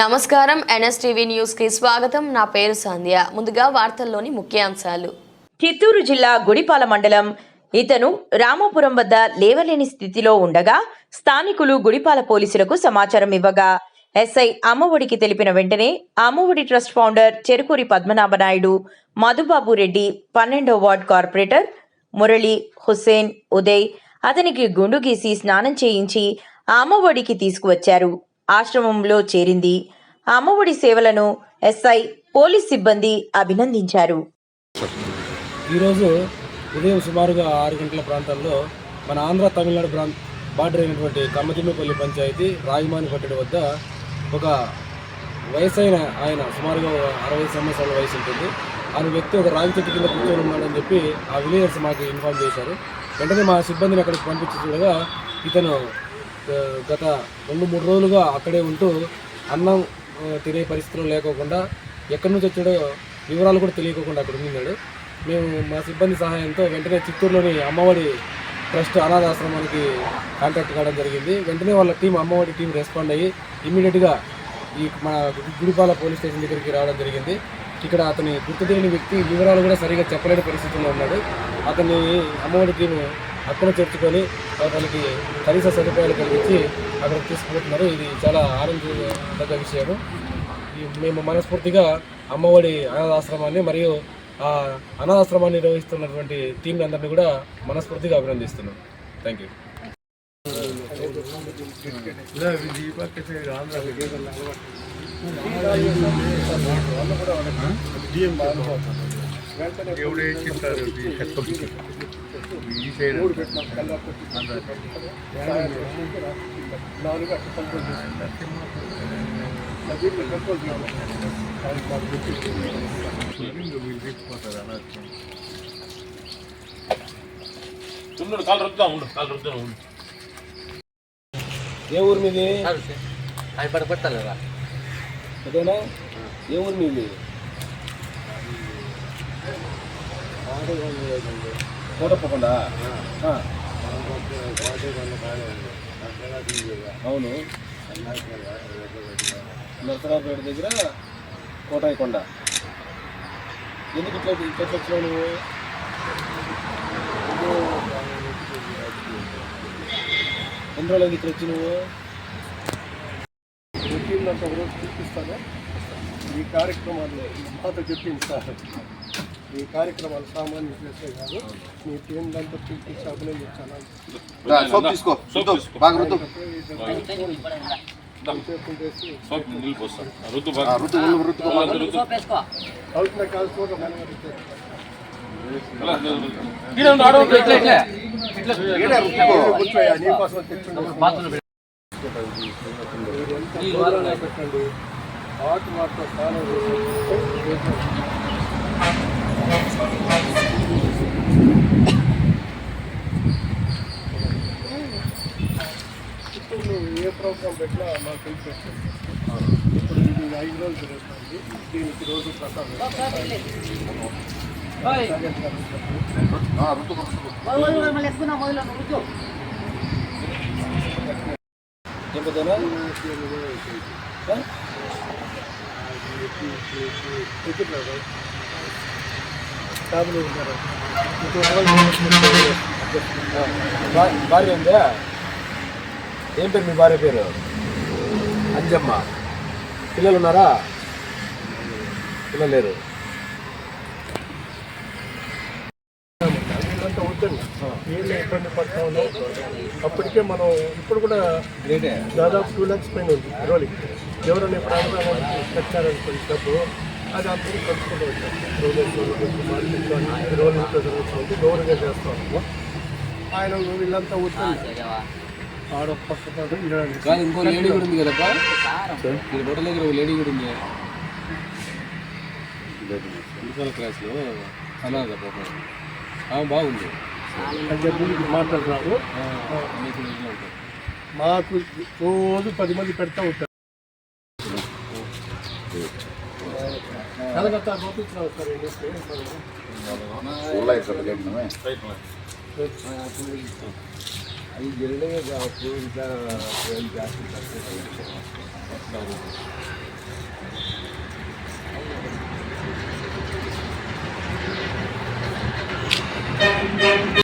నమస్కారం ఎన్ఎస్టీవీ న్యూస్కి స్వాగతం. నా పేరు సంధ్య. ముందుగా వార్తల్లోని ముఖ్యాంశాలు. చిత్తూరు జిల్లా గుడిపాల మండలం ఇతను రామాపురం వద్ద లేవలేని స్థితిలో ఉండగా స్థానికులు గుడిపాల పోలీసులకు సమాచారం ఇవ్వగా ఎస్ఐ అమ్మఒడికి తెలిపిన వెంటనే అమ్మఒడి ట్రస్ట్ ఫౌండర్ చెరుకూరి పద్మనాభనాయుడు మధుబాబు రెడ్డి పన్నెండో వార్డ్ కార్పొరేటర్ మురళి హుస్సేన్ ఉదయ్ అతనికి గుండు గీసి స్నానం చేయించి అమ్మఒడికి తీసుకువచ్చారు. ఆశ్రమంలో చేరింది. అమ్మఒడి సేవలను ఎస్ఐ పోలీస్ సిబ్బంది అభినందించారు. ఈరోజు ఉదయం సుమారుగా ఆరు గంటల ప్రాంతంలో మన ఆంధ్ర తమిళనాడు ప్రాంత బార్డర్ అయినటువంటి కమ్మతిమ్మపల్లి పంచాయతీ రాజమాని పట్టడి వద్ద ఒక వయసైన ఆయన సుమారుగా అరవై సంవత్సరాల వయసు ఉంటుంది. ఆ వ్యక్తి ఒక రాగి చెట్టు కింద కూర్చొని ఉన్నాడని చెప్పి ఆ విలేజర్స్ మాకు ఇన్ఫార్మ్ చేశారు. వెంటనే మా సిబ్బందిని అక్కడికి పంపించి చూడగా ఇతను గత రెండు మూడు రోజులుగా అక్కడే ఉంటూ అన్నం తినే పరిస్థితులు లేకోకుండా ఎక్కడి నుంచి వచ్చాడో వివరాలు కూడా తెలియకోకుండా అక్కడ ఉన్నాడు మేము మా సిబ్బంది సహాయంతో వెంటనే చిత్తూరులోని అమ్మఒడి ట్రస్ట్ అనాథాశ్రమానికి కాంటాక్ట్ కావడం జరిగింది. వెంటనే వాళ్ళ టీం అమ్మఒడి టీం రెస్పాండ్ అయ్యి ఇమ్మీడియట్గా ఈ మన గుడిపాల పోలీస్ స్టేషన్ దగ్గరికి రావడం జరిగింది. ఇక్కడ అతని గుర్తు తెలియని వ్యక్తి వివరాలు కూడా సరిగా చెప్పలేని పరిస్థితుల్లో ఉన్నాడు. అతని అమ్మఒడి టీం అక్కడ చేర్చుకొని అతనికి కనీస సదుపాయాలు కలిగించి అక్కడ తీసుకుపోతున్నారు. ఇది చాలా ఆనందదగ్గ విషయం. ఈ మేము మనస్ఫూర్తిగా అమ్మఒడి అనాథాశ్రమాన్ని మరియు ఆ అనాథాశ్రమాన్ని నిర్వహిస్తున్నటువంటి టీం అందరినీ కూడా మనస్ఫూర్తిగా అభినందిస్తున్నాం. థ్యాంక్ యూ ఉండు కాలు రుద్దుదాం ఉండు కాలు రుద్దుదాం ఉండు. ఏ ఊరు మీది? ఆయన పడ పెట్టాలి అదేనా? ఏ ఊరు మీది? కోటప్పకుండా. అవును. నరసరావుపేట దగ్గర కోటాయికొండ. ఎందుకు ఇట్లా ఇట్లా వచ్చినావు నువ్వు? ఎన్ని రోజులకి ఇట్లా వచ్చి నువ్వు? రొటీన్ ఒక రోజు చూపిస్తాను. ఈ కార్యక్రమాలు మాతో చెప్పింది సార్. ఈ కార్యక్రమాలు సామాన్య చేసే కాదు. మీ టీం దాంతో సోప్ తీసుకో సోప్ బాగా రుద్దు. చేతులు చేసి సోప్ నీళ్ళు పోస్తాను రుద్దు బాగా రుద్దు రుద్దు రుద్దు అవుతున్న కాల్చుకోక మనం అడిగితే కూర్చోయా నీకోసం తెచ్చుండే మీరు ఎంత దూరంగా పెట్టండి హాట్ వాటర్ స్నానం చేసి ఇప్పుడు నువ్వు ఏ ప్రోగ్రామ్ పెట్టినా మాకు తెలిసి ఇప్పుడు ఇది ఐదు రోజులు జరుగుతుంది దీనికి రోజు ప్రసాదం భార్య ఉందా ఏం పేరు మీ భార్య పేరు అంజమ్మ పిల్లలు ఉన్నారా పిల్లలు లేరు ఇబ్బంది అప్పటికే మనం ఇప్పుడు కూడా దాదాపు టూ ల్యాక్స్ పైన ఉంది రోజుకి ఎవరైనా ఇప్పుడు కట్టారనుకోండి డబ్బు అది అందరూ పంచుకుంటూ వచ్చాం రోజు రోజు ఇంట్లో జరుగుతుంది గౌరవంగా చేస్తాము ఆయన వీళ్ళంతా పక్కన కాదు ఇంకో లేడీ కూడా ఉంది కదప్పా ఇక్కడ రోడ్ల దగ్గర ఒక లేడీ కూడా ఉంది ఇంటర్ క్లాస్లో అనాథ పాపం బాగుంది ఆ, మీకు రోజు పది మంది పెడతా ఉంటారు కలకత్తా సార్ ಅಲ್ಲಿ ಗಿರಣಿಗೆ ಫ್ಲೂಯಿಡ್ನ ಜಾಸ್ತಿ ಜಾಸ್ತಿ